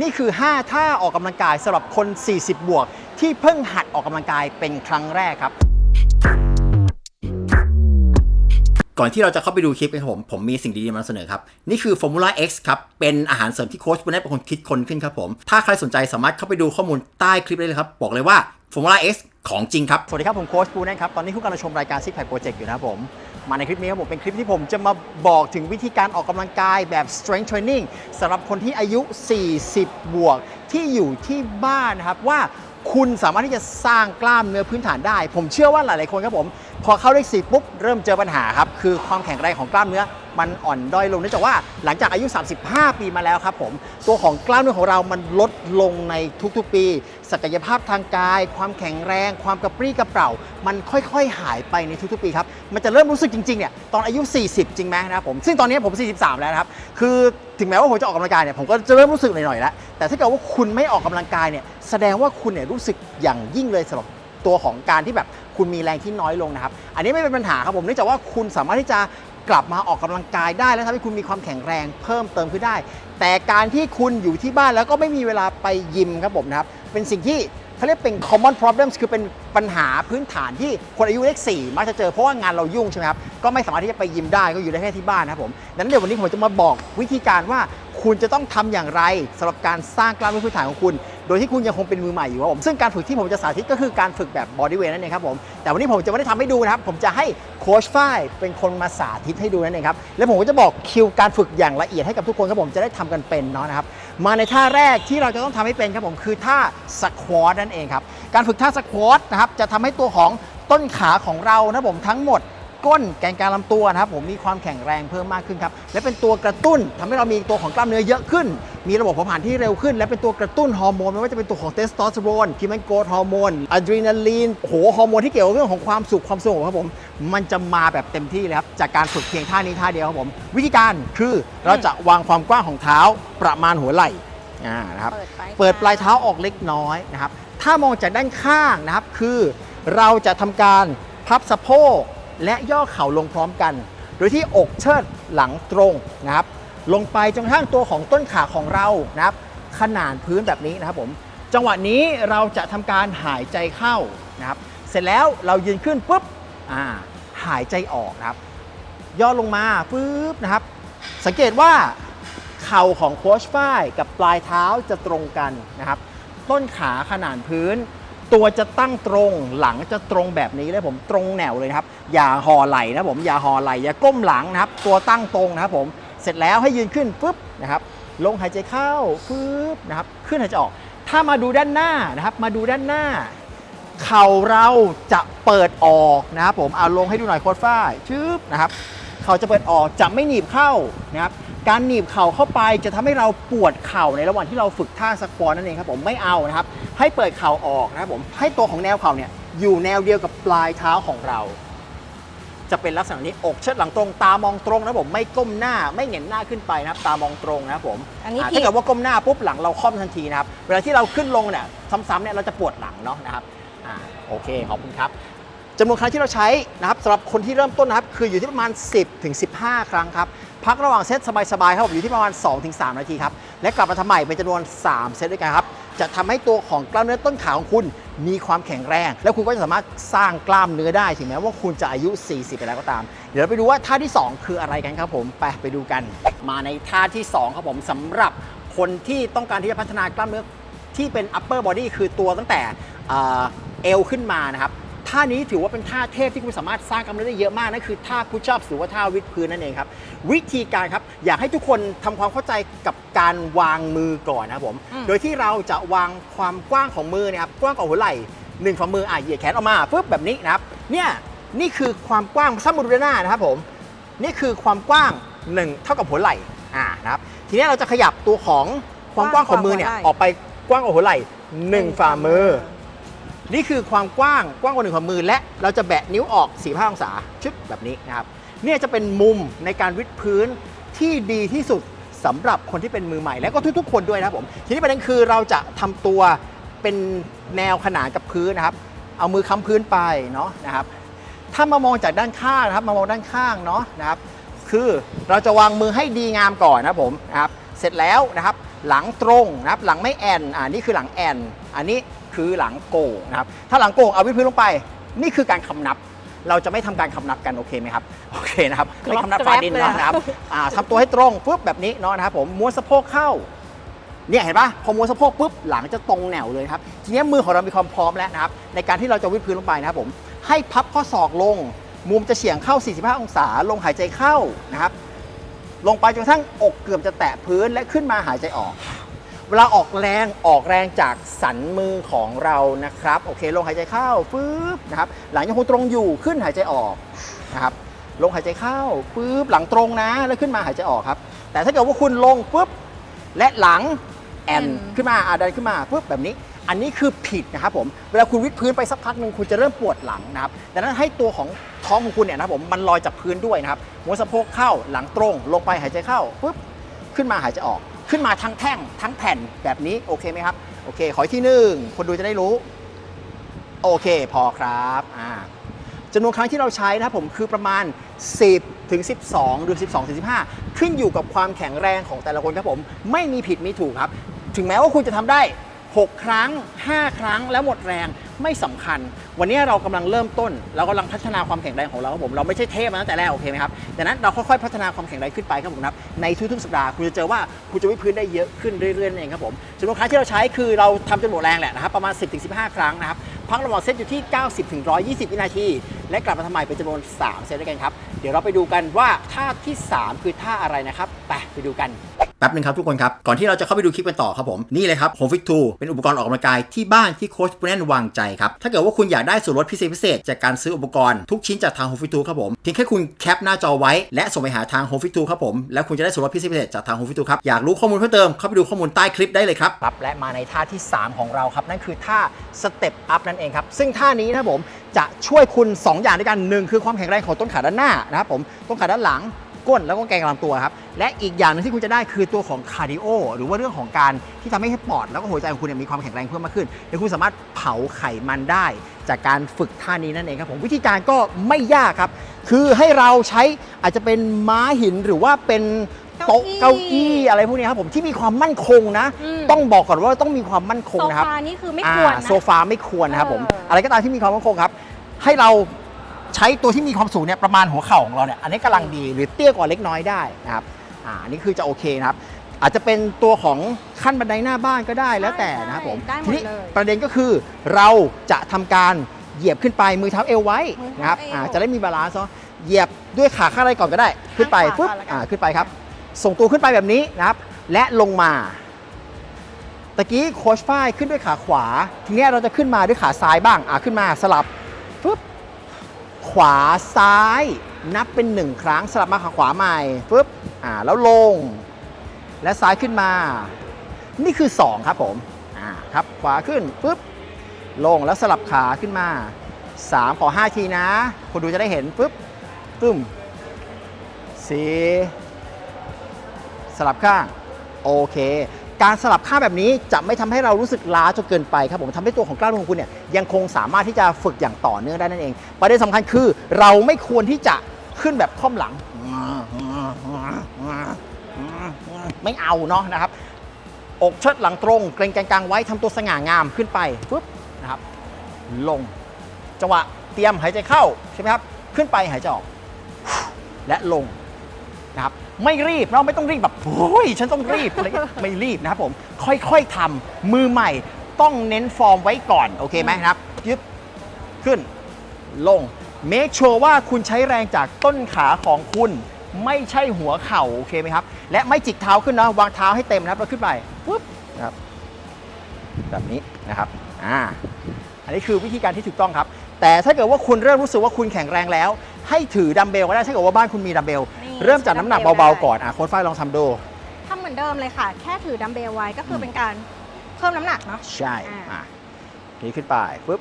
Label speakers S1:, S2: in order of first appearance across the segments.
S1: นี่คือ 5 ท่าออกกำลังกายสำหรับคน 40 บวก ที่เพิ่งหัดออกกำลังกายเป็นครั้งแรกครับ ก่อนที่เราจะเข้าไปดูคลิปกันผม ผมมีสิ่งดีๆมานำเสนอครับ นี่คือ Formula X ครับ เป็นอาหารเสริมที่โค้ชปุณณเป็นคนคิดคนขึ้นครับผม ถ้าใครสนใจสามารถเข้าไปดูข้อมูลใต้คลิปได้เลยครับ บอกเลยว่า Formula X ของจริงครับ สวัสดีครับ ผมโค้ชปูนะครับ ตอนนี้คุณกำลังชมรายการซิกแพคโปรเจกต์อยู่นะครับผม มาในคลิปนี้ครับผม เป็นคลิปที่ผมจะมาบอกถึงวิธีการออกกำลังกายแบบ strength training สำหรับคนที่อายุ 40 บวก ที่อยู่ที่บ้านนะครับว่าคุณสามารถที่จะสร้างกล้ามเนื้อพื้นฐานได้ ผมเชื่อว่าหลาย ๆ คนครับผม พอเข้าเลขสี่ปุ๊บเริ่มเจอปัญหาครับคือความแข็งแรงของกล้ามเนื้อมันอ่อนด้อยลงเนื่องจากว่าหลังจากอายุ 35 ปีมาแล้วครับผมตัวของกล้ามเนื้อของเรามันลดลงในทุกๆปี ศักยภาพทางกาย ความแข็งแรง ความกระปรี้กระเปร่า มันค่อยๆหายไปในทุกๆปีครับมันจะเริ่มรู้สึกจริงๆเนี่ยตอนอายุ 40 จริงไหมนะครับผมซึ่งตอนนี้ผม 43 แล้วนะครับคือถึงแม้ว่าผมจะออกกำลังกายเนี่ยผมก็จะเริ่มรู้สึกหน่อยๆแล้วแต่ถ้าเกิดว่าคุณไม่ออกกำลังกายเนี่ยแสดงว่าคุณเนี่ยรู้สึกอย่างยิ่งเลยสำหรับตัวของการที่แบบ คุณมีแรงที่น้อยลงนะครับ อันนี้ไม่เป็นปัญหาครับผมเนื่องจากว่าคุณสามารถที่จะกลับมาออกกำลังกายได้และทำให้คุณมีความแข็งแรงเพิ่มเติมขึ้นได้ แต่การที่คุณอยู่ที่บ้านแล้วก็ไม่มีเวลาไปยิมครับผมนะครับ เป็นสิ่งที่เขาเรียกเป็น common problems คือเป็นปัญหาพื้นฐานที่คนอายุเลขสี่มักจะเจอเพราะว่างานเรายุ่งใช่ไหมครับ ก็ไม่สามารถที่จะไปยิมได้ก็อยู่ได้แค่ที่บ้านนะครับผมดังนั้นเดี๋ยววันนี้ผมจะมาบอกวิธีการว่าคุณจะต้องทำอย่างไรสำหรับการสร้างกล้ามเนื้อพื้นฐานของคุณ โดยที่คุณยังคงเป็นมือใหม่อยู่ครับผมซึ่งการฝึกที่ผมจะสาธิตก็คือการฝึกแบบบอดี้เวทนั่นเองครับผมแต่วันนี้ผมจะไม่ได้ทำให้ดูนะครับผมจะให้โค้ชฝ้ายเป็นคนมาสาธิตให้ดูนั่นเองครับแล้วผมก็จะบอกคิวการฝึกอย่างละเอียดให้กับทุกคนครับผมจะได้ทำกันเป็นเนาะนะครับมาในท่าแรกที่เราจะต้องทำให้เป็นครับผมคือท่าสควอตนั่นเองครับการฝึกท่าสควอตนะครับจะทำให้ตัวของต้นขาของเรานะผมทั้งหมด ก้นแกนกลางลำตัวนะครับผมมีความแข็งแรงเพิ่มมากขึ้นครับและเป็นตัวกระตุ้นทำให้เรามีตัวของกล้ามเนื้อเยอะขึ้น มีระบบเผาผลาญที่เร็วขึ้น และเป็นตัวกระตุ้นฮอร์โมนไม่ว่าจะเป็นตัวของเทสโทสเตอโรนคิมันโกรทฮอร์โมนอะดรีนาลีนโอ้โหฮอร์โมนที่เกี่ยวกับเรื่องของความสุขความสงบครับผมมันจะมาแบบเต็มที่เลยครับจากการฝึกเพียงท่านี้ท่าเดียวครับผม วิธีการคือเราจะวางความกว้างของเท้าประมาณหัวไหล่อ่านะครับ
S2: เปิดปลาย
S1: เปิดปลายเท้าออกเล็กน้อยนะครับถ้ามองจากด้านข้างนะครับคือเราจะทำการพับสะโพก และย่อเข่าลงพร้อมกัน โดยที่อกเชิดหลังตรงนะครับ ลงไปจนกระทั่งตัวของต้นขาของเรานะครับ ขนานพื้นแบบนี้นะครับผม จังหวะนี้เราจะทำการหายใจเข้านะครับ เสร็จแล้วเรายืนขึ้นปุ๊บอ่าหายใจออกนะครับ ย่อลงมาปุ๊บนะครับ สังเกตว่าเข่าของโค้ชฝ้ายกับปลายเท้าจะตรงกันนะครับ ต้นขาขนานพื้น ตัวจะตั้งตรงหลังจะตรงแบบนี้เลยผมตรงแนวเลยนะครับ อย่าห่อไหลนะผมอย่าห่อไหลอย่าก้มหลังนะครับ ตัวตั้งตรงนะครับผมเสร็จแล้วให้ยืนขึ้นปุ๊บนะครับลงหายใจเข้าปุ๊บนะครับขึ้นหายใจออก ถ้ามาดูด้านหน้านะครับ มาดูด้านหน้า เข่าเราจะเปิดออกนะครับผมเอาลงให้ดูหน่อยโค้ดฝ้ายชึบนะครับ เข่าจะเปิดออกจะไม่หนีบเข้านะครับ การหนีบเข่าเข้าไปจะทำให้เราปวดเข่าในระหว่างที่เราฝึกท่าสควอตนั่นเองครับผมไม่เอานะครับ ให้เปิดเข่าออกนะครับผมให้ตัวของแนวเข่าเนี่ยอยู่แนวเดียวกับปลายเท้าของเรา จะเป็นลักษณะนี้อกเชิดหลังตรงตามองตรงนะครับผมไม่ก้มหน้าไม่เหงนหน้าขึ้นไปนะครับ ตามองตรงนะครับผม
S2: อันนี้าผิด
S1: ถ้าเกิดว่าก้มหน้าปุ๊บหลังเราค่อมทันทีนะครับเวลาที่เราขึ้นลงเนี่ยซ้ำๆเนี่ยเราจะปวดหลังเนาะนะครับอ่าโอเคขอบคุณครับจำนวนครั้งที่เราใช้นะครับสำหรับคนที่เริ่มต้นนะครับคืออยู่ที่ประมาณ 10ถึง15 ครั้งครับ พักระหว่างเซตสบายๆครับผมอยู่ที่ประมาณ2-3ถึง3นาทีครับ และกลับมาทำใหม่เป็นจำนวน 3 เซตด้วยกันครับ จะทำให้ตัวของกล้ามเนื้อต้นขาของคุณมีความแข็งแรง แล้วคุณก็จะสามารถสร้างกล้ามเนื้อได้ถึงแม้ว่าคุณจะอายุ 40 ไปแล้วก็ตาม เดี๋ยวไปดูว่าท่าที่ 2 คืออะไรกันครับผมไปไปดูกัน มาในท่าที่ 2 ครับผมสำหรับคนที่ต้องการที่จะพัฒนากล้ามเนื้อที่เป็น upper body คือตัวตั้งแต่เอวขึ้นมานะครับ ท่านี้ถือว่าเป็นท่าเทพที่คุณสามารถสร้างกล้ามเนื้อได้เยอะมากนั่นคือท่า push up หรือว่าท่าวิดพื้นนั่นเองครับ วิธีการครับอยากให้ทุกคนทำความเข้าใจกับการวางมือก่อนนะครับผม
S2: อืม
S1: โดยที่เราจะวางความกว้างของมือเนะครับกว้างกว่าหัวไหล่หนึ่งฝ่ามืออะเหยียดแขนออกมาปุ๊บแบบนี้นะครับเนี่ยนี่คือความกว้างซ้ำมือดูด้านหน้านะครับผมนี่คือความกว้าง1เท่ากับหัวไหล่อ่านะครับทีนี้เราจะขยับตัวของความกว้างของมือเนี่ย
S2: กว้างกว่าหัวไหล่
S1: ออกไปกว้างกว่าหัวไหล่หนึ่งฝ่ามือ นี่คือความกว้างกว้างกว่าหนึ่งฝ่ามือ และเราจะแบะนิ้วออก 4 5 องศาชึบแบบนี้นะครับเนี่ยจะเป็นมุมในการวิดพื้นที่ดีที่สุดสำหรับคนที่เป็นมือใหม่ และก็ทุกๆ คนด้วยนะครับผมทีนี้ประเด็นคือเราจะทำตัวเป็นแนวขนานกับพื้นนะครับ เอามือค้ำพื้นไปเนาะนะครับ ถ้ามามองจากด้านข้างนะครับ มามองด้านข้างเนาะนะครับ คือเราจะวางมือให้ดีงามก่อนนะผมนะครับ เสร็จแล้วนะครับ หลังตรงนะครับ หลังไม่แอน อ่านี่คือหลังแอน อันนี้ คือหลังโก่งนะครับถ้าหลังโก่งเอาวิดพื้นลงไป นี่คือการคำนับ เราจะไม่ทำการคำนับกันโอเคไหมครับโอเคนะครับไม่คำนับ
S2: กรอบ
S1: ฟ้าดิน
S2: เลยอะ
S1: นะครับอ่าทำตัวให้ตรงปุ๊บแบบนี้เนาะนะครับผมม้วนสะโพกเข้าเนี่ยเห็นปะพอม้วนสะโพกปุ๊บหลังจะตรงแนวเลยครับทีนี้มือของเรามีความพร้อมแล้วนะครับในการที่เราจะวิดพื้นลงไปนะครับผมให้พับข้อศอกลง มุมจะเฉียงเข้า 45 องศา ลงหายใจเข้านะครับลงไปจนกระทั่งอกเกือบจะแตะพื้นและขึ้นมาหายใจออก เวลาออกแรงออกแรงจากสันมือของเรานะครับ โอเคลงหายใจเข้าฟืบนะครับหลังยังคงตรงอยู่ขึ้นหายใจออกนะครับลงหายใจเข้าปุ๊บหลังตรงนะ แล้วขึ้นมาหายใจออกครับ แต่ถ้าเกิดว่าคุณลงปุ๊บและหลังแอน
S2: แอน
S1: ขึ้นมาอ่าดันขึ้นมาปุ๊บแบบนี้ อันนี้คือผิดนะครับผมเวลาคุณวิดพื้นไปสักพักหนึ่งคุณจะเริ่มปวดหลังนะครับดังนั้นให้ตัวของท้องของคุณเนี่ยนะครับผมมันลอยจากพื้นด้วยนะครับหัวสะโพกเข้าหลังตรง ลงไปหายใจเข้าปุ๊บขึ้นมาหายใจออก ขึ้นมาทั้งแท่งทั้งแผ่นแบบนี้โอเคไหมครับโอเค ขออีกที่หนึ่งคนดูจะได้รู้ โอเคพอครับอ่าจำนวนครั้งที่เราใช้นะครับผมคือประมาณ 10 ถึง 12 หรือ 12 ถึง 15 ขึ้นอยู่กับความแข็งแรงของแต่ละคนครับผมไม่มีผิดมีถูกครับ ถึงแม้ว่าคุณจะทำได้ 6 ครั้ง 5 ครั้งแล้วหมดแรงไม่สำคัญ วันนี้เรากำลังเริ่มต้น เรากำลังพัฒนาความแข็งแรงของเราครับผมเราไม่ใช่เทพมาตั้งแต่แรกโอเคไหมครับดังนั้นเราค่อยๆพัฒนาความแข็งแรงขึ้นไปครับผมครับในทุกๆสัปดาห์คุณจะเจอว่าคุณจะวิพื้นได้เยอะขึ้นเรื่อยๆนั่นเองครับผมจำนวนครั้งที่เราใช้คือเราทำจนหมดแรงแหละนะครับประมาณ 10-15 ครั้งนะครับพักระหว่างเซตอยู่ที่ 90ถึง120 วินาที และกลับมาทำใหม่เป็นจำนวน 3 เซตด้วยกันครับเดี๋ยวเราไปดูกันว่าท่าที่ 3 คือท่าอะไรนะครับไปไปดูกัน แป๊บนึงครับทุกคนครับ ก่อนที่เราจะเข้าไปดูคลิปกันต่อครับผม นี่เลยครับ Home Fit 2เป็นอุปกรณ์ออกกำลังกายที่บ้านที่โค้ชปุแนนวางใจครับ ถ้าเกิดว่าคุณอยากได้ส่วนลดพิเศษพิเศษจากการซื้ออุปกรณ์ทุกชิ้นจากทาง Home Fit 2ครับผมเพียงแค่คุณแคปหน้าจอไว้และส่งไปหาทาง Home Fit 2ครับผมแล้วคุณจะได้ส่วนลดพิเศษพิเศษจากทาง Home Fit 2ครับอยากรู้ข้อมูลเพิ่มเติมเข้าไปดูข้อมูลใต้คลิปได้เลยครับครับและมาในท่าที่ 3 ของเราครับนั่นคือท่าสเต็ปอัพนั่นเองครับซึ่งท่านี้นะครับผมจะช่วยคุณ 2 อย่างด้วยกันหนึ่งคือความแข็งแรงของต้นขาด้านหน้านะครับผมต้นขาด้านหลัง ก้นแล้วก็แกงลำตัวครับ และอีกอย่างหนึงที่คุณจะได้คือตัวของคาร์ดิโอหรือว่าเรื่องของการที่ทำให้ปอดแล้วก็หัวใจของคุณเนี่ยมีความแข็งแรงเพิ่มมากขึ้นและคุณสามารถเผาไขมันได้ จากการฝึกท่านี้นั่นเองครับผมวิธีการก็ไม่ยากครับ คือให้เราใช้อาจจะเป็นม้าหินหรือว่าเป็นโต๊ะ
S2: เก้า
S1: เก้า
S2: อี้
S1: อี้อะไรพวกนี้ครับผมที่มีความมั่นคงนะ
S2: อืม
S1: ต้องบอกก่อนว่าต้องมีความมั่นคง
S2: โซ
S1: นะครับ
S2: ฟานี่คือไม่ควร
S1: อ่า
S2: นะ
S1: โซฟาไม่ควรนะครับผม
S2: เอออ
S1: อะไรก็ตามที่มีความมั่นคงครับ ให้เราใช้ตัวที่มีความสูงเนี่ยประมาณหัวเข่าของเราเนี่ยอันนี้กำลังดีหรือเตี้ยกว่าเล็กน้อยได้นะครับอ่าอันนี่คือจะโอเคนะครับ อาจจะเป็นตัวของขั้นบันไดหน้าบ้านก็ได้แล้วแต่นะครับผม
S2: ได้หม
S1: ที
S2: ด
S1: นี้
S2: เลย
S1: ประเด็นก็คือเราจะทำการเหยียบขึ้นไปมือเท้าเอวไว้
S2: มือเท้า
S1: นะครับ
S2: เอว
S1: อ่าจะได้มีบาลานซ์เนาะเหยียบด้วยขาข้างอะไรก่อนก็ได้ ขึ้นไป
S2: ข้างขวา
S1: ปุ๊บ
S2: ก่อนละกัน
S1: อ่าขึ้นไปครับ ส่งตัวขึ้นไปแบบนี้นะครับ และลงมา ตะกี้โค้ชฝ้ายขึ้นด้วยขาขวา ทีเนี้ยเราจะขึ้นมาด้วยขาซ้ายบ้าง อะขึ้นมาสลับปุ๊บ ขวาซ้ายนับเป็นหนึ่งครั้งสลับมาขาขวาใหม่ปุ๊บอ่าแล้วลง และซ้ายขึ้นมา นี่คือ 2 ครับผมอ่าครับขวาขึ้นปุ๊บลงแล้วสลับขาขึ้นมา 3 ขอ 5 ทีนะคนดูจะได้เห็นปุ๊บปึ้มสีสลับข้าง โอเค การสลับข้างแบบนี้จะไม่ทำให้เรารู้สึกล้าจนเกินไปครับผมทำให้ตัวของกล้ามเนื้อของคุณเนี่ยยังคงสามารถที่จะฝึกอย่างต่อเนื่องได้นั่นเอง ประเด็นสำคัญคือเราไม่ควรที่จะขึ้นแบบค่อมหลัง ไม่เอาเนาะนะครับ อกเชิดหลังตรงเกรงแกนกลางไว้ทำตัวสง่างามขึ้นไปปุ๊บนะครับลงจังหวะเตรียมหายใจเข้าใช่ไหมครับ ขึ้นไปหายใจออก และลงนะครับ ไม่รีบเราไม่ต้องรีบแบบโอ้ยฉันต้องรีบอะไรเงี้ยไม่รีบนะครับผมค่อยๆทำมือใหม่ต้องเน้นฟอร์มไว้ก่อนโอเคไหมนะครับยึบขึ้น ลงเมคชัวร์ว่าคุณใช้แรงจากต้นขาของคุณไม่ใช่หัวเข่าโอเคไหมครับ และไม่จิกเท้าขึ้นนะวางเท้าให้เต็มนะครับแล้วขึ้นไปปุ๊บนะครับแบบนี้นะครับอ่าอันนี้คือวิธีการที่ถูกต้องครับ แต่ถ้าเกิดว่าคุณเริ่มรู้สึกว่าคุณแข็งแรงแล้ว ให้ถือดัมเบลก็ได้ถ้าเกิดว่าบ้านคุณมีดัมเบล
S2: นี่
S1: เริ่มจากน้ำหนัก
S2: ดัมเบล
S1: เบา
S2: ได้
S1: ๆก่อนอะโค้ชฝ้ายลองทำดู
S2: ทำเหมือนเดิมเลยค่ะ แค่ถือดัมเบลไว้ก็คือเป็นการเพิ่มน้ำหนักเนาะ
S1: ใช่
S2: อ่า
S1: อะนี่ขึ้นไปปุ๊บ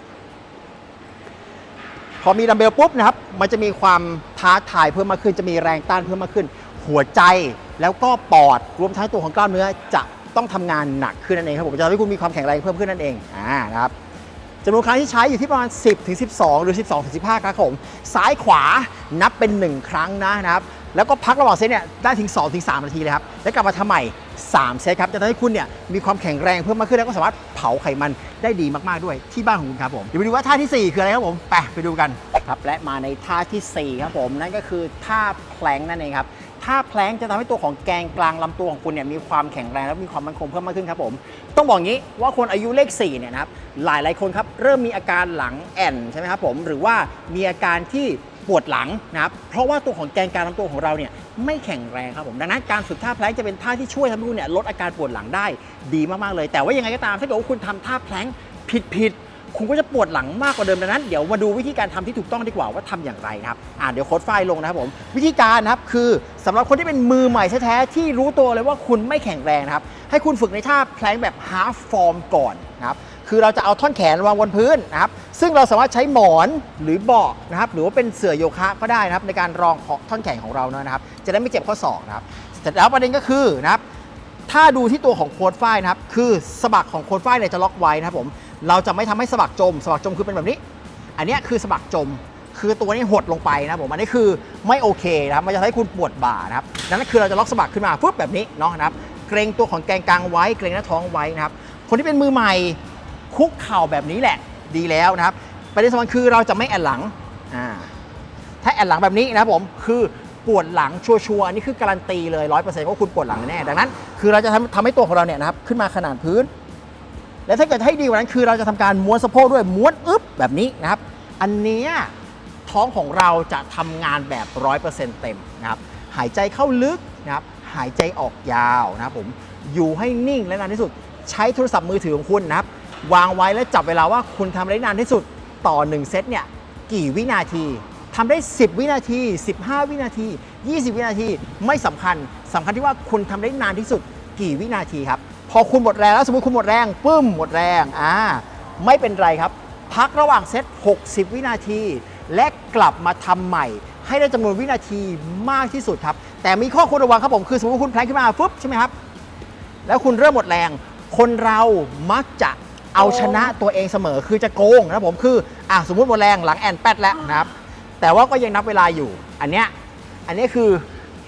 S1: พอมีดัมเบลปุ๊บนะครับ มันจะมีความท้าทายเพิ่มมากขึ้น จะมีแรงต้านเพิ่มมากขึ้น หัวใจแล้วก็ปอดรวมทั้งตัวของกล้ามเนื้อจะต้องทำงานหนักขึ้นนั่นเองครับผมจะทำให้คุณมีความแข็งแรงเพิ่มขึ้นนั่นเอง อ่านะครับ จำนวนครั้งที่ใช้อยู่ที่ประมาณ 10ถึง12 หรือ 12ถึง15ครั้งครับผม ซ้ายขวานับเป็น 1 ครั้งนะครับ แล้วก็พักระหว่างเซตเนี่ยได้ถึง2ถึง3นาทีเลยครับ แล้วกลับมาทำใหม่ 3 เซตครับจะทำให้คุณเนี่ยมีความแข็งแรงเพิ่มมากขึ้นแล้วก็สามารถเผาไขมันได้ดีมากๆด้วยที่บ้านของคุณครับผมเดี๋ยวไปดูว่าท่าทีสี่4 คืออะไรครับผม ไปไปดูกันครับและมาในท่าทีสี่4 ครับผมนั่นก็คือท่าแพลงนั่นเองครับ ท่าแพลงจะทำให้ตัวของแกนกลางลำตัวของคุณเนี่ยมีความแข็งแรงและมีความมั่นคงเพิ่มมากขึ้นครับผม ต้องบอกงี้ว่าคนอายุเลข4เนี่ยนะครับหลายหลายๆคนครับเริ่มมีอาการหลังแอนใช่ไหมครับผมหรือว่ามีอาการที่ปวดหลังนะครับเพราะว่าตัวของแกนกลางลำตัวของเราเนี่ยไม่แข็งแรงครับผมดังนั้นการฝึกท่าแพลงจะเป็นท่าที่ช่วยทำให้คุณเนี่ยลดอาการปวดหลังได้ดีมากๆเลย แต่ว่ายังไงก็ตามถ้าเกิดว่าคุณทำท่าแพลงผิดๆ คุณก็จะปวดหลังมากกว่าเดิมดังนั้น เดี๋ยวมาดูวิธีการทำที่ถูกต้องดีกว่าว่าทำอย่างไรครับอ่าเดี๋ยวโค้ดไฟล์ลงนะครับผมวิธีการนะครับคือสำหรับคนที่เป็นมือใหม่แท้ๆที่รู้ตัวเลยว่าคุณไม่แข็งแรงนะครับให้คุณฝึกในท่าแพลงแบบ half form ก่อนนะครับคือเราจะเอาท่อนแขนวางบนพื้นนะครับซึ่งเราสามารถใช้หมอนหรือเบาะนะครับหรือว่าเป็นเสื่อโยคะก็ได้นะครับในการรองท่อนแขนของเรานะครับจะได้ไม่เจ็บข้อศอกนะครับเสร็จแล้วประเด็นก็คือนะครับถ้าดูที่ตัวของโค้ดฝ้ายนะครับคือสะบักของโค้ดฝ้ายเนี่ยจะล็อกไว้นะครับผม เราจะไม่ทำให้สะบักจมสะบักจมคือเป็นแบบนี้ อันนี้คือสะบักจม คือตัวนี้หดลงไปนะครับผมอันนี้คือไม่โอเคนะครับมันจะทำให้คุณปวดบ่านะครับดังนั้นคือเราจะล็อกสะบักขึ้นมาปุ๊บแบบนี้เนาะนะครับ เกรงตัวของแกนกลางไว้เกรงหน้าท้องไว้นะครับ คนที่เป็นมือใหม่คุกเข่าแบบนี้แหละดีแล้วนะครับประเด็นสำคัญคือเราจะไม่แอนหลังอ่าถ้าแอนหลังแบบนี้นะครับผมคือปวดหลังชัวร์ๆอันนี้คือการันตีเลยร้อยเปอร์เซ็นต์ว่าคุณปวดหลังแน่ดังนั้น คือเราจะทำทำให้ตัวของเราเนี่ยนะครับขึ้นมาขนาดพื้น และถ้าเกิดให้ดีกว่านั้นคือเราจะทำการม้วนสะโพกด้วยม้วนอึ๊บแบบนี้นะครับ อันเนี้ยท้องของเราจะทำงานแบบร้อยเปอร์เซ็นต์เต็มนะครับหายใจเข้าลึกนะครับหายใจออกยาวนะครับผมอยู่ให้นิ่งและนานที่สุด ใช้โทรศัพท์มือถือของคุณนะครับวางไว้แล้วจับเวลาว่าคุณทำได้นานที่สุดต่อ 1 เซตเนี่ยกี่วินาทีทำได้ 10 วินาที 15 วินาที 20 วินาที ไม่สำคัญ สำคัญที่ว่าคุณทำได้นานที่สุด กี่วินาทีครับ พอคุณหมดแรงแล้วสมมติคุณหมดแรงปึ้มหมดแรงอ่าไม่เป็นไรครับ พักระหว่างเซต 60 วินาที และกลับมาทำใหม่ ให้ได้จำนวนวินาทีมากที่สุดครับ แต่มีข้อควรระวังครับผมคือสมมติคุณแพลงขึ้นมาปุ๊บใช่ไหมครับ แล้วคุณเริ่มหมดแรง คนเรามักจะเอาชนะตัวเองเสมอคือจะโกงนะครับผมคืออะสมมติหมดแรงหลังแอนแปดแล้วนะครับ แต่ว่าก็ยังนับเวลาอยู่ อันเนี้ยอันนี้คือ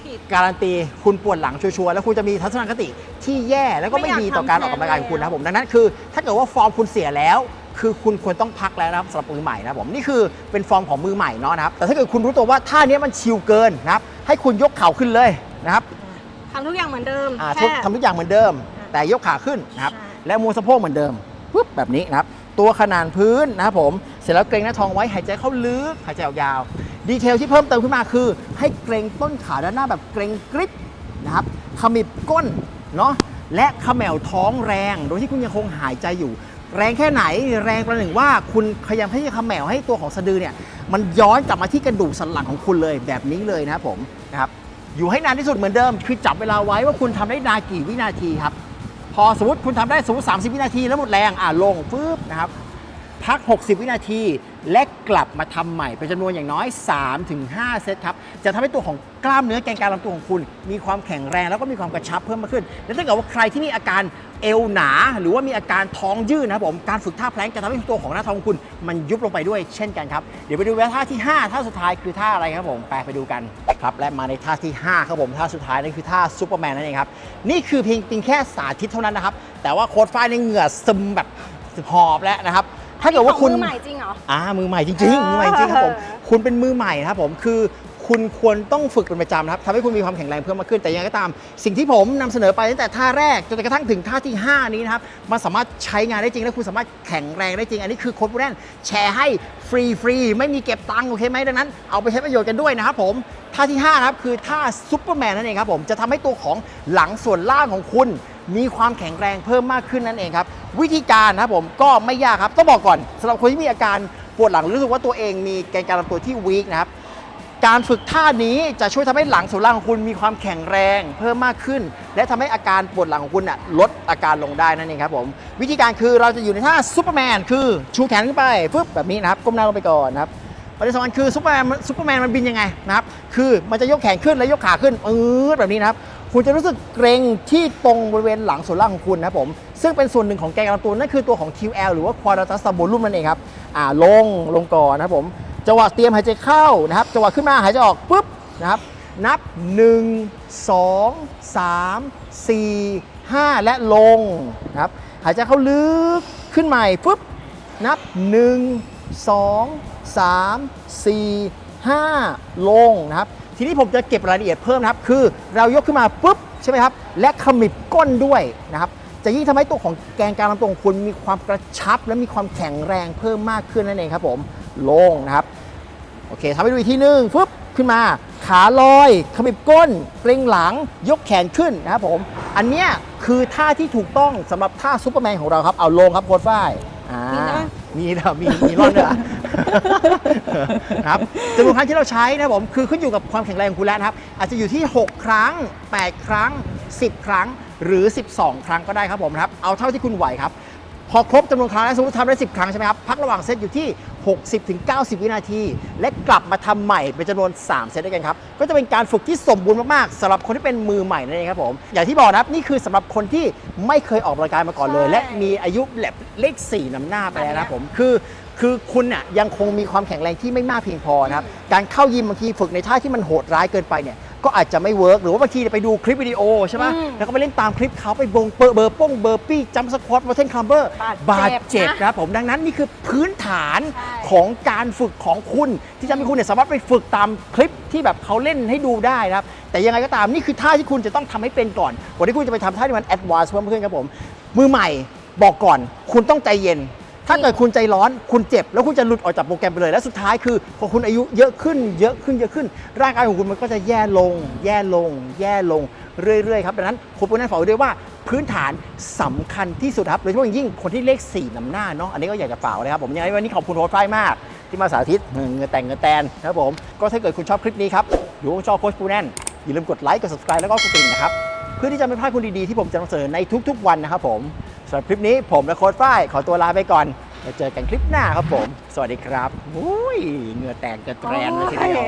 S2: ผิด
S1: การันตีคุณปวดหลังชัวร์ๆแล้วคุณจะมีทัศนคติที่แย่แล้วก็ไม่
S2: ไม่อยาก
S1: ดีต่อการออกกำลังกายของคุณนะครับผมดังนั้นคือ ถ้าเกิดว่าฟอร์มคุณเสียแล้ว คือคุณควรต้องพักแล้วนะครับสำหรับมือใหม่นะครับผมนี่คือเป็นฟอร์มของมือใหม่เนาะนะครับแต่ถ้าเกิดคุณรู้ตัวว่าท่านี้มันชิลเกินนะครับให้คุณยกเข่าขึ้นเลยนะครับ
S2: ทำทุกอย่างเหมือนเดิม
S1: อ่า
S2: แค่
S1: ทุกทำทุกอย่างเหมือนเดิม แต่ยกขาขึ้นนะครับ
S2: ใช่
S1: และมูนสะโพกเหมือนเดิมปุ๊บแบบนี้นะครับ ตัวขนานพื้นนะครับผม เสร็จแล้วเกรงหน้าท้องไว้หายใจเข้าลึกหายใจออกยาว ดีเทลที่เพิ่มเติมขึ้นมาคือ ให้เกรงต้นขาด้านหน้าแบบเกรงกริบนะครับขมิบก้นเนาะและขมวท้องแรง โดยที่คุณยังคงหายใจอยู่ แรงแค่ไหนแรงประหนึ่งว่าคุณพยายามที่จะเขมวให้ตัวของสะดือเนี่ยมันย้อนกลับมาที่กระดูกสันหลังของคุณเลยแบบนี้เลยนะครับผมนะครับอยู่ให้นานที่สุดเหมือนเดิมคือจับเวลาไว้ว่าคุณทำได้นานกี่วินาทีครับ พอสมมติคุณทำได้สมมติ30 วินาทีแล้วหมดแรงอ่าลงฟืบนะครับ พัก 60 วินาที และกลับมาทำใหม่เป็นจำนวนอย่างน้อย 3-5 เซตครับ จะทำให้ตัวของกล้ามเนื้อแกนกลางลำตัวของคุณ มีความแข็งแรงแล้วก็มีความกระชับเพิ่มมากขึ้น และถ้าเกิดว่าใครที่มีอาการเอวหนา หรือว่ามีอาการท้องยืดนะครับผมการฝึกท่าแพลงจะทำให้ตัวของหน้าท้องของคุณ มันยุบลงไปด้วยเช่นกันครับเดี๋ยวไปดูท่าที่ 5 ท่าสุดท้ายคือท่าอะไรครับผมไปไปดูกันครับและมาในท่าที่ 5 ครับผมท่าสุดท้ายนั่นคือท่าซูเปอร์แมนนั่นเองครับนี่คือเพียงเพียงแค่สาธิตเท่านั้นนะครับแต่ว่าโค้ดฝ้ายในเหงื่อซึมแบบหอบแล้วนะครับ ถ้าเกิดว่าคุณ
S2: ของมือใหม่จริงเหรอ
S1: อ่ามือใหม่จริงๆมือใหม่จริงครับผม
S2: เออ
S1: คุณเป็นมือใหม่นะครับผมคือคุณควรต้องฝึกเป็นประจำนะครับทำให้คุณมีความแข็งแรงเพิ่มมากขึ้นแต่ยังไงก็ตาม สิ่งที่ผมนำเสนอไปตั้งแต่ท่าแรกจนกระทั่งถึงท่าที่ 5 นี้นะครับมันสามารถใช้งานได้จริงและคุณสามารถแข็งแรงได้จริง อันนี้คือโค้ดบูแดนแชร์ให้ฟรีฟรีๆไม่มีเก็บตังค์โอเคไหมดังนั้นเอาไปใช้ประโยชน์กันด้วยนะครับผมท่าที่5นะครับคือท่าซุปเปอร์แมนนั่นเองครับผมจะทำให้ตัวของหลังส่วนล่างของคุณ มีความแข็งแรงเพิ่มมากขึ้นนั่นเองครับ วิธีการนะครับผมก็ไม่ยากครับต้องบอกก่อนสำหรับคนที่มีอาการปวดหลังหรือรู้สึกว่าตัวเองมีแกนกลางลำตัวที่วีคนะครับการฝึกท่านี้จะช่วยทำให้หลังส่วนล่างของคุณมีความแข็งแรงเพิ่มมากขึ้น และทำให้อาการปวดหลังของคุณน่ะลดอาการลงได้นั่นเองครับผมวิธีการคือเราจะอยู่ในท่าซูเปอร์แมนคือชูแขนขึ้นไปฟึบแบบนี้นะครับก้มหน้าลงไปก่อนนะครับประเด็นสำคัญคือซูเปอร์แมนซูเปอร์แมนมันบินยังไงนะครับคือมันจะยกแขนขึ้นและยกขาขึ้นเอืดแบบนี้นะครับ คุณจะรู้สึกเกรงที่ตรงบริเวณหลังส่วนล่างของคุณนะผม ซึ่งเป็นส่วนหนึ่งของแกนกลางตัวนั่นคือตัวของ QL หรือว่า Quadratus Sabulum นั่นเองครับอ่าลงลงก่อนนะครับผมจังหวะเตรียมหายใจเข้านะครับจังหวะขึ้นมาหายใจออกปุ๊บนะครับนับ 1 2 3 4 5 และลงนะครับหายใจเข้าลึกขึ้นใหม่ปุ๊บนับ 1 2 3 4 5 ลงนะครับ ทีนี้ผมจะเก็บรายละเอียดเพิ่มนะครับ คือเรายกขึ้นมาปุ๊บใช่ไหมครับ และขมิบก้นด้วยนะครับ จะยิ่งทำให้ตัวของแกนกลางลำตัวของคุณมีความกระชับ และมีความแข็งแรงเพิ่มมากขึ้นนั่นเองครับผม ลงนะครับ โอเคทำให้ดูอีกทีหนึ่งฟึบขึ้นมา ขาลอย ขมิบก้น เกรงหลัง ยกแขนขึ้นนะครับผม อันเนี้ยคือท่าที่ถูกต้องสำหรับท่าซูเปอร์แมนของเราครับ เอาลงครับโค้ชฝ้ายอ่า
S2: มีนะ
S1: มีเหรอมีมีร่อนด้วยเหรอะครับจำนวนครั้งที่เราใช้นะครับผมคือขึ้นอยู่กับความแข็งแรงของคุณแล้วนะครับ อาจจะอยู่ที่ 6 ครั้ง 8 ครั้ง 10 ครั้ง หรือ 12 ครั้งก็ได้ครับผมนะครับ เอาเท่าที่คุณไหวครับ พอครบจำนวนครั้งแล้วสมมติทำได้ 10 ครั้งใช่ไหมครับ พักระหว่างเซตอยู่ที่ 60ถึง90 วินาที และกลับมาทำใหม่เป็นจำนวน 3 เซตด้วยกันครับ ก็จะเป็นการฝึกที่สมบูรณ์มากๆสำหรับคนที่เป็นมือใหม่นั่นเองครับผม อย่างที่บอกนะครับนี่คือสำหรับคนที่ไม่เคยออกกำลังกายมาก่อนเลย
S2: ใช่
S1: และมีอายุแบบเลข4นำหน้าไปแล้วนะครับผมคือคือคุณน่ะยังคงมีความแข็งแรงที่ไม่มากเพียงพอนะครับการเข้ายิมบางทีฝึกในท่าที่มันโหดร้ายเกินไปเนี่ย ก็อาจจะไม่เวิร์กหรือว่าบางทีไปดูคลิปวิดีโอใช่ไหม
S2: อืม
S1: แล้วก็ไปเล่นตามคลิปเขาไปบงเบอร์เบอร์ป้งเบอร์ปี้จัมป์สควอตวอเทนคัมเบอร์
S2: บาดเจ็บนะ
S1: นะครับผมดังนั้นนี่คือพื้นฐาน
S2: ใช่
S1: ของการฝึกของคุณ ที่จะให้คุณเนี่ยสามารถไปฝึกตามคลิปที่แบบเขาเล่นให้ดูได้นะครับ แต่ยังไงก็ตามนี่คือท่าที่คุณจะต้องทำให้เป็นก่อนก่อนที่คุณจะไปทำท่าที่มันแอดวานซ์เพิ่มขึ้นครับผมมือใหม่บอกก่อน คุณต้องใจเย็น ถ้าเกิดคุณใจร้อนคุณเจ็บ แล้วคุณจะหลุดออกจากโปรแกรมไปเลย และสุดท้ายคือพอคุณอายุเยอะขึ้น เยอะขึ้นเยอะขึ้น ร่างกายของคุณมันก็จะแย่ลง แย่ลง แย่ลงเรื่อยๆครับดังนั้นคุณปุ้นนั่นฝากไว้ด้วยว่าพื้นฐานสำคัญที่สุดครับโดยเฉพาะอย่างยิ่งคนที่เลข4นำหน้าเนาะอันนี้ก็อยากจะฝากนะครับผมยังไงวันนี้ขอบคุณโค้ชฝ้ายมาก ที่มาสาธิตเงือแต่งเงือแตนนะครับผมก็ถ้าเกิดคุณชอบคลิปนี้ครับหรือว่าชอบโค้ชปูแน่นอย่าลืมกดไลค์กด subscribe แล้วก็กดกระดิ่งนะครับเพื่อที่จะไม่พลาดคุณดีๆที่ผมจะนำเสนอในทุกๆวันนะครับผม สำหรับคลิปนี้ผมและโค้ดฝ้าย ขอตัวลาไปก่อนแล้วเจอกันคลิปหน้าครับผม สวัสดีครับอุ้ยเหงื่อแตกกระแตรนเลยทีเดียว